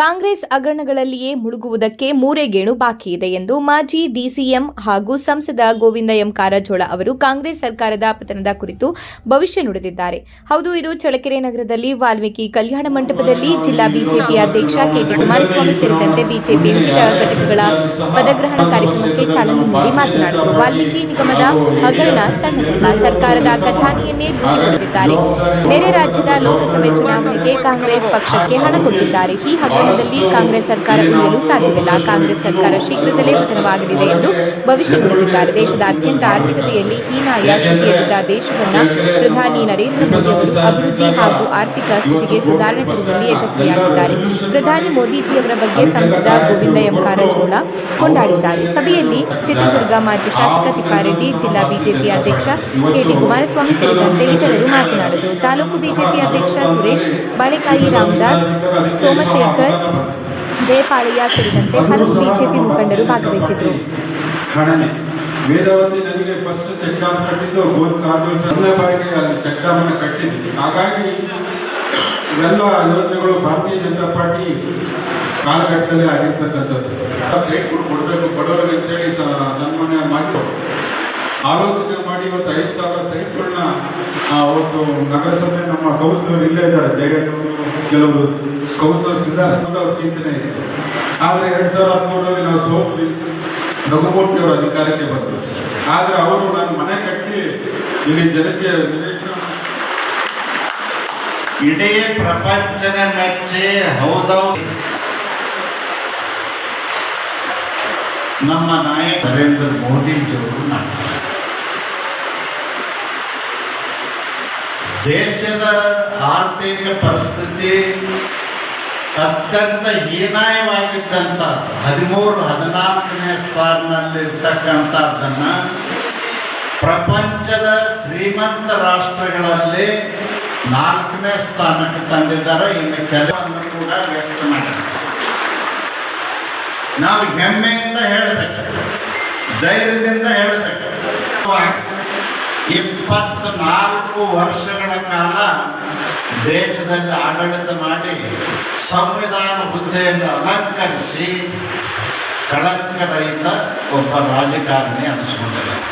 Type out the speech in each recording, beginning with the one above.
ಕಾಂಗ್ರೆಸ್ ಹಗರಣಗಳಲ್ಲಿಯೇ ಮುಳುಗುವುದಕ್ಕೆ ಮೂರೇ ಗೇಣು ಬಾಕಿ ಇದೆ ಎಂದು ಮಾಜಿ ಡಿಸಿಎಂ ಹಾಗೂ ಸಂಸದ ಗೋವಿಂದ ಎಂ ಕಾರಜೋಳ ಅವರು ಕಾಂಗ್ರೆಸ್ ಸರ್ಕಾರದ ಪತನದ ಕುರಿತು ಭವಿಷ್ಯ ನುಡಿದಿದ್ದಾರೆ. ಹೌದು, ಇದು ಚಳಕೆರೆ ನಗರದಲ್ಲಿ ವಾಲ್ಮೀಕಿ ಕಲ್ಯಾಣ ಮಂಟಪದಲ್ಲಿ ಜಿಲ್ಲಾ ಬಿಜೆಪಿ ಅಧ್ಯಕ್ಷ ಕೆಟಿ ಕುಮಾರಸ್ವಾಮಿ ಸೇರಿದಂತೆ ಬಿಜೆಪಿ ವಿವಿಧ ಘಟಕಗಳ ಪದಗ್ರಹಣ ಕಾರ್ಯಕ್ರಮಕ್ಕೆ ಚಾಲನೆ ನೀಡಿ ಮಾತನಾಡಿದರು. ವಾಲ್ಮೀಕಿ ನಿಗಮದ ಹಗರಣ ಸಣ್ಣ ಸರ್ಕಾರದ ಖಜಾನೆಯನ್ನೇ ಲೂಟಿ ಹೊಡೆದಿದ್ದಾರೆ ಬೇರೆ ರಾಜ್ಯದ ಲೋಕಸಭೆ ಚುನಾವಣೆಗೆ ಕಾಂಗ್ರೆಸ್ ಪಕ್ಷಕ್ಕೆ ಹಣ ಕೊಟ್ಟಿದ್ದಾರೆ. ಈ ಹಗರಣದಲ್ಲಿ ಕಾಂಗ್ರೆಸ್ ಸರ್ಕಾರ ಉಳಿಯಲು ಸಾಧ್ಯವಿಲ್ಲ. ಕಾಂಗ್ರೆಸ್ ಸರ್ಕಾರ ಶೀಘ್ರದಲ್ಲೇ ಪತನವಾಗಲಿದೆ ಎಂದು ಭವಿಷ್ಯ ನುಡಿದಿದ್ದಾರೆ. ದೇಶದಾದ್ಯಂತ ಆರ್ಥಿಕತೆಯಲ್ಲಿ ಹೀನಾಯ ಸ್ಥಿತಿಯಲ್ಲಿದ್ದ ದೇಶವನ್ನು ಪ್ರಧಾನಿ ನರೇಂದ್ರ ಮೋದಿ ಅವರು ಅಭಿವೃದ್ಧಿ ಹಾಗೂ ಆರ್ಥಿಕ ಸ್ಥಿತಿಗೆ ಸುಧಾರಣೆ ತರುವಲ್ಲಿ ಯಶಸ್ವಿಯಾಗಿದ್ದಾರೆ. ಪ್ರಧಾನಿ ಮೋದಿಜಿಯವರ ಬಗ್ಗೆ ಸಂಸದ ಗೋವಿಂದ ಎಂ ಕಾರಜೋಳ ಕೊಂಡಾಡಿದ್ದಾರೆ. ಸಭೆಯಲ್ಲಿ ಚಿತ್ರದುರ್ಗ ಮಾಜಿ ಶಾಸಕ ತಿಪ್ಪಾರೆಡ್ಡಿ, ಜಿಲ್ಲಾ ಬಿಜೆಪಿ ಅಧ್ಯಕ್ಷ ಕೆಟಿ ಕುಮಾರಸ್ವಾಮಿ ಸೇರಿದಂತೆ ಇತರರು ಮಾತನಾಡಿದರು. ತಾಲೂಕು ಬಿಜೆಪಿ ಅಧ್ಯಕ್ಷ ಸುರೇಶ್, ಬಾಳೆಕಾಯಿ ರಾಮದಾಸ್, ಸೋಮಶೇಖರ್ ಜಯಪಾಳಯ್ಯ ಸೇರಿದಂತೆ ಹಲವು ಬಿಜೆಪಿ ಮುಖಂಡರು ಭಾಗವಹಿಸಿದರು ವೇದಾವತಿ ನದಿಗೆ ಫಸ್ಟ್ ಚೆಕ್ ಡ್ಯಾಮ್ ಕಟ್ಟಿದ್ದು ಗೋಲ್ ಕಾರಜೋಳ ಸಣ್ಣ ಬಾರಿಗೆ ಅಲ್ಲಿ ಚೆಕ್ ಡ್ಯಾಮ್ ಅನ್ನು ಕಟ್ಟಿದ್ವಿ ಹಾಗಾಗಿ ಇವೆಲ್ಲ ಯೋಜನೆಗಳು ಭಾರತೀಯ ಜನತಾ ಪಾರ್ಟಿ ಕಾಲಘಟ್ಟದಲ್ಲಿ ಆಗಿರ್ತಕ್ಕಂಥದ್ದು. ಸೈಟ್ಗಳು ಕೊಡಬೇಕು ಬಡವರಿಗೆ ಅಂತೇಳಿ ಸನ್ಮಾನ್ಯ ಮಾಡಿ ಆಲೋಚನೆ ಮಾಡಿ ಇವತ್ತು ಐದು ಸಾವಿರ ಸೈಟ್ಗಳನ್ನ ಅವತ್ತು ನಗರಸಭೆ ನಮ್ಮ ಕೌನ್ಸಿಲರ್ ಇಲ್ಲೇ ಇದ್ದಾರೆ, ಜಯಣ್ಣ ಕೆಲವರು ಕೌನ್ಸಿಲರ್ಸ್ ಇದ್ದಾರೆ ಅವ್ರ ಚಿಂತನೆ ಇದೆ. ಆದರೆ ಎರಡ್ ಸಾವಿರದ ಹದಿಮೂರರಲ್ಲಿ ನಾವು ಸೋತ್ವಿ, ರಘುಮೂರ್ತಿ ಅವರು ಅಧಿಕಾರಕ್ಕೆ ಬಂದರು. ಆದರೆ ಅವರು ನಾನು ಮನೆ ಕಟ್ಟಿ ಇಲ್ಲಿ ಜನಕ್ಕೆ ಇಡೀ ಪ್ರಪಂಚನ ಮೆಚ್ಚಿ ಹೌದೌದು. ನಮ್ಮ ನಾಯಕ ನರೇಂದ್ರ ಮೋದಿಜಿಯವರು ಮಾಡಿದ್ದಾರೆ ದೇಶದ ಆರ್ಥಿಕ ಪರಿಸ್ಥಿತಿ ಅತ್ಯಂತ ಹೀನಾಯವಾಗಿದ್ದಂಥ ಹದಿಮೂರು, ಹದಿನಾಲ್ಕನೇ ಸ್ಥಾನದಲ್ಲಿರ್ತಕ್ಕಂಥದ್ದನ್ನು ಪ್ರಪಂಚದ ಶ್ರೀಮಂತ ರಾಷ್ಟ್ರಗಳಲ್ಲಿ ನಾಲ್ಕನೇ ಸ್ಥಾನಕ್ಕೆ ತಂದಿದ್ದಾರೆ. ಇನ್ನು ಕೆಲವನ್ನು ಕೂಡ ವ್ಯಕ್ತ ಮಾಡಿದ್ದಾರೆ. ನಾವು ಹೆಮ್ಮೆಯಿಂದ ಹೇಳಬೇಕು. ಧೈರ್ಯದಿಂದ ಹೇಳಬೇಕು. ಇಪ್ಪತ್ನಾಲ್ಕು ವರ್ಷಗಳ ಕಾಲ ದೇಶದಲ್ಲಿ ಆಡಳಿತ ಮಾಡಿ ಸಂವಿಧಾನ ಹುದ್ದೆಯನ್ನು ಅಲಂಕರಿಸಿ ಕಳಂಕರಹಿತ ಒಬ್ಬ ರಾಜಕಾರಣಿ ಅನಿಸ್ಕೊಂಡಿದ್ದಾರೆ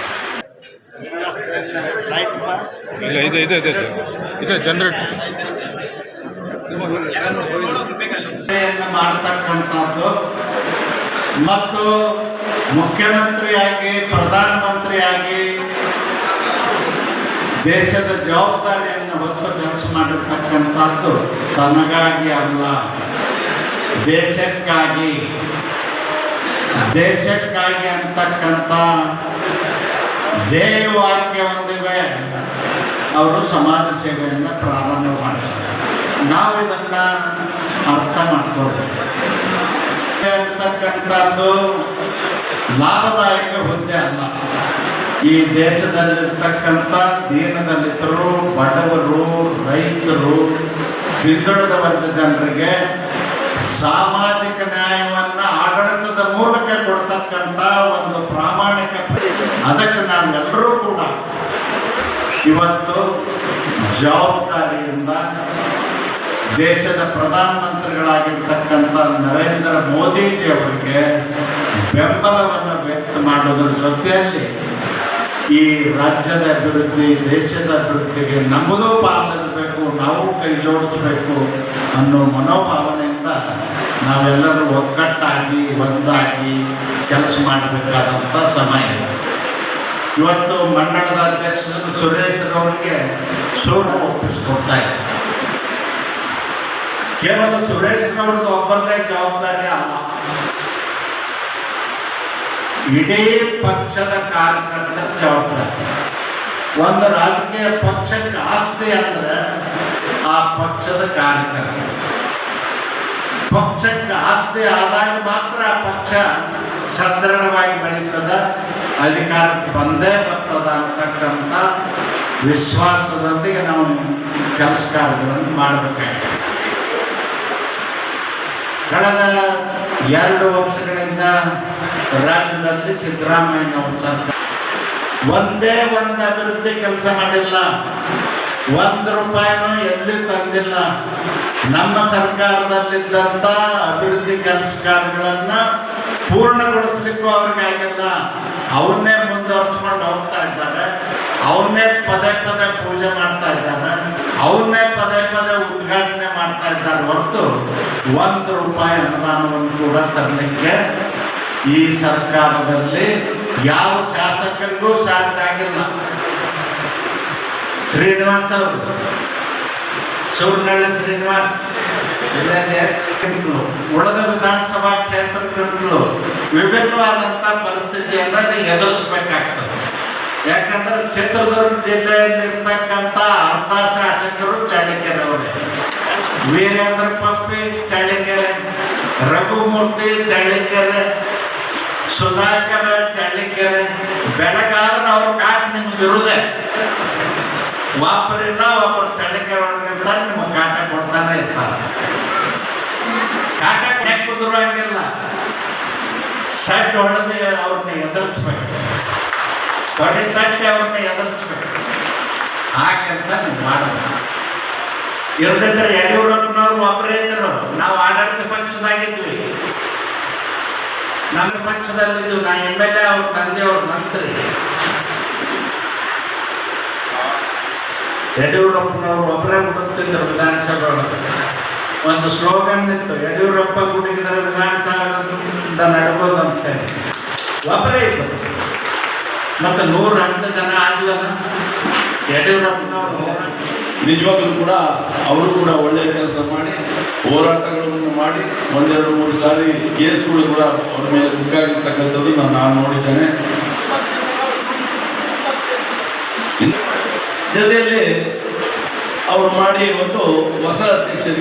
ಮಾಡ್ತಕ್ಕಂಥದ್ದು ಮತ್ತು ಮುಖ್ಯಮಂತ್ರಿಯಾಗಿ ಪ್ರಧಾನಮಂತ್ರಿಯಾಗಿ ದೇಶದ ಜವಾಬ್ದಾರಿಯನ್ನು ಹೊತ್ತು ಕೆಲಸ ಮಾಡಿರ್ತಕ್ಕಂಥದ್ದು ತನಗಾಗಿ ಅಲ್ಲ. ದೇಶಕ್ಕಾಗಿ. ದೇಶಕ್ಕಾಗಿ ಅಂತಕ್ಕಂಥ ಧ್ಯೇಯವಾಕ್ಯವೊಂದಿಗೆ ಅವರು ಸಮಾಜ ಸೇವೆಯನ್ನು ಪ್ರಾರಂಭ ಮಾಡಿದ್ದಾರೆ. ನಾವು ಇದನ್ನು ಅರ್ಥ ಮಾಡ್ಕೊಳ್ಬೇಕು. ಅಂತಕ್ಕಂಥದ್ದು ಲಾಭದಾಯಕ ಹುದ್ದೆ ಅಲ್ಲ. ಈ ದೇಶದಲ್ಲಿರ್ತಕ್ಕಂಥ ದೀನದಲಿತರು ಬಡವರು, ರೈತರು ಹಿಂದುಳಿದ ವರ್ಗ ಜನರಿಗೆ ಸಾಮಾಜಿಕ ನ್ಯಾಯವನ್ನು ಆಡಳಿತದ ಮೂಲಕ ಕೊಡ್ತಕ್ಕಂಥ ಒಂದು ಪ್ರಾಮಾಣಿಕ ಅದಕ್ಕೆ ನಾವೆಲ್ಲರೂ ಕೂಡ ಇವತ್ತು ಜವಾಬ್ದಾರಿಯಿಂದ ದೇಶದ ಪ್ರಧಾನಮಂತ್ರಿಗಳಾಗಿರ್ತಕ್ಕಂಥ ನರೇಂದ್ರ ಮೋದಿಜಿ ಅವರಿಗೆ ಬೆಂಬಲವನ್ನು ವ್ಯಕ್ತ ಮಾಡೋದ್ರ ಜೊತೆಯಲ್ಲಿ ಈ ರಾಜ್ಯದ ಅಭಿವೃದ್ಧಿ, ದೇಶದ ಅಭಿವೃದ್ಧಿಗೆ ನಮ್ಮದು ಪಾಲ್ಗೊಳ್ಳಬೇಕು ನಾವು ಕೈ ಜೋಡಿಸಬೇಕು ಅನ್ನೋ ಮನೋಭಾವನೆಯಿಂದ ನಾವೆಲ್ಲರೂ ಒಗ್ಗಟ್ಟಾಗಿ, ಒಂದಾಗಿ ಕೆಲಸ ಮಾಡಬೇಕಾದಂಥ ಸಮಯ ಇವತ್ತು ಮಂಡಳದ ಅಧ್ಯಕ್ಷರು ಸುರೇಶ್ರವರಿಗೆ ಒಪ್ಪಿಸಿಕೊಡ್ತಾ ಒಪ್ಪಿಸ್ಕೊಡ್ತಾ ಇದ್ದಾರೆ. ಕೇವಲ ಸುರೇಶ್ರವ್ರದ್ದು ಒಬ್ಬರದೇ ಜವಾಬ್ದಾರಿ ಅಲ್ಲ ಇಡೀ ಪಕ್ಷದ ಕಾರ್ಯಕರ್ತರ ಜವಾಬ್ದಾರಿ. ಒಂದು ರಾಜಕೀಯ ಪಕ್ಷಕ್ಕೆ ಆಸ್ತಿ ಅಂದ್ರೆ ಆ ಪಕ್ಷದ ಕಾರ್ಯಕರ್ತ. ಪಕ್ಷಕ್ಕೆ ಆಸ್ತಿ ಆದಾಗ ಮಾತ್ರ ಆ ಪಕ್ಷ ಸದೃಢವಾಗಿ ಬೆಳೀತದ, ಅಧಿಕಾರಕ್ಕೆ ಬಂದೇ ಬರ್ತದ ಅಂತಕ್ಕಂಥ ವಿಶ್ವಾಸದೊಂದಿಗೆ ನಾವು ಕೆಲಸ ಕಾರ್ಯಗಳನ್ನು ಮಾಡಬೇಕಾಗಿದೆ. ಕಳೆದ ಎರಡು ವರ್ಷಗಳಿಂದ ರಾಜ್ಯದಲ್ಲಿ ಸಿದ್ದರಾಮಯ್ಯ ಸರ್ಕಾರ ಒಂದೇ ಒಂದು ಅಭಿವೃದ್ಧಿ ಕೆಲಸ ಮಾಡಿಲ್ಲ. ಒಂದು ರೂಪಾಯಿನೂ ಎಲ್ಲಿ ತಂದಿಲ್ಲ. ನಮ್ಮ ಸರ್ಕಾರದಲ್ಲಿದ್ದಂಥ ಅಭಿವೃದ್ಧಿ ಕೆಲಸ ಕಾರ್ಯಗಳನ್ನ ಪೂರ್ಣಗೊಳಿಸ್ಲಿಕ್ಕೂ ಅವ್ರಿಗೆ ಆಗಿಲ್ಲ. ಅವನ್ನೇ ಮುಂದುವರ್ಸ್ಕೊಂಡು ಹೋಗ್ತಾ ಇದ್ದಾರೆ. ಅವನ್ನೇ ಪದೇ ಪದೇ ಪೂಜೆ ಮಾಡ್ತಾ ಇದ್ದಾರೆ. ಅವನ್ನೇ ಪದೇ ಪದೇ ಉದ್ಘಾಟನೆ ಮಾಡ್ತಾ ಇದ್ದಾರೆ ಹೊರತು ಒಂದು ರೂಪಾಯಿ ಅನುದಾನವನ್ನು ಕೂಡ ತರಲಿಕ್ಕೆ ಈ ಸರ್ಕಾರದಲ್ಲಿ ಯಾವ ಶಾಸಕರಿಗೂ ಸಾಧ್ಯ ಆಗಿಲ್ಲ. ಶ್ರೀನಿವಾಸ್ ಅವರು. ಶಿವನಹಳ್ಳಿ ಶ್ರೀನಿವಾಸ್. ಉಳದ ವಿಧಾನಸಭಾ ಕ್ಷೇತ್ರಕ್ಕಂತಲೂ ವಿಭಿನ್ನವಾದಂಥ ಪರಿಸ್ಥಿತಿಯನ್ನ ನೀವು ಎದುರಿಸ್ಬೇಕಾಗ್ತದೆ. ಯಾಕಂದ್ರೆ ಚಿತ್ರದುರ್ಗ ಜಿಲ್ಲೆಯಲ್ಲಿರ್ತಕ್ಕಂಥ ಅರ್ಧ ಶಾಸಕರು ಚಳ್ಳಕೆರೆಯವರೇ ವೀರೇಂದ್ರ ಪಪ್ಪಿ ಚಳ್ಳಕೆರೆ ರಘುಮೂರ್ತಿ ಚಳ್ಳಕೆರೆ ಸುಧಾಕರ, ಚಳ್ಳಕೆರೆ ಬೆಳಗಾದ್ರೆ ಅವ್ರ ಕಾಟ ನಿಮ್ಗೆ ಇರುದೆ. ವಾಪರಿಲ್ಲ ಒಬ್ಬರು ಚಳ್ಳಕೆರೆ ಇರ್ತಾರೆ, ನಿಮಗೆ ಕಾಟ ಕೊಡ್ತಾನೆ ಇರ್ತಾರೆ. ಕಾಟ ನೆಕ್ ಕುದುರುವಂಗಿಲ್ಲ ಸಡ್ ಹೊಡೆದು ಅವ್ರನ್ನ ಎದುರಿಸ್ಬೇಕು. ತೊಡೆ ತಟ್ಟಿ ಅವ್ರನ್ನ ಎದುರಿಸ್ಬೇಕು. ಆ ಕೆಲಸ ನೀವು ಮಾಡಬೇಕು. ಇರ್ದಿದ್ರೆ ಯಡಿಯೂರಪ್ಪನವ್ರು ಒಬ್ಬರೇ ಇದ್ರು. ನಾವು ಆಡಳಿತ ಪಕ್ಷದಾಗಿದ್ವಿ ನಮ್ಮ ಪಕ್ಷದಲ್ಲಿದ್ದು ನಾ ಎಂ ಎಲ್ ಎ ಅವ್ರ ತಂದೆ ಅವ್ರ ಮಂತ್ರಿ. ಯಡಿಯೂರಪ್ಪನವರು ಒಬ್ಬರೇ ಬಿಡುತ್ತಿದ್ದರು ವಿಧಾನಸಭೆ ಒಳಗೆ ಒಂದು ಸ್ಲೋಗನ್ ಇತ್ತು, ಯಡಿಯೂರಪ್ಪ ಗುಡಿಗಿದ್ರೆ ವಿಧಾನಸಭೆಯಿಂದ ನಡ್ಬೋದು ಅಂತೇಳಿ ಒಬ್ಬರೇ ಇತ್ತು ಮತ್ತೆ ನೂರ ಹತ್ತು ಜನ ಆಗಿಲ್ಲ ಯಡಿಯೂರಪ್ಪನವರು. ನಿಜವಾಗ್ಲೂ ಕೂಡ ಅವರು ಕೂಡ ಒಳ್ಳೆಯ ಕೆಲಸ ಮಾಡಿ ಹೋರಾಟಗಳನ್ನು ಮಾಡಿ ಒಂದೆರಡು ಮೂರು ಸಾರಿ ಕೇಸ್ಗಳು ಕೂಡ ಅವ್ರ ಮೇಲೆ ಬುಕ್ಕಾಗಿರ್ತಕ್ಕಂಥದ್ದು ನಾನು ನಾನು ನೋಡಿದ್ದೇನೆ. ಜೊತೆಯಲ್ಲಿ ಅವರು ಮಾಡಿ ಒಂದು ಹೊಸ ಅಧ್ಯಕ್ಷರಿಗೆ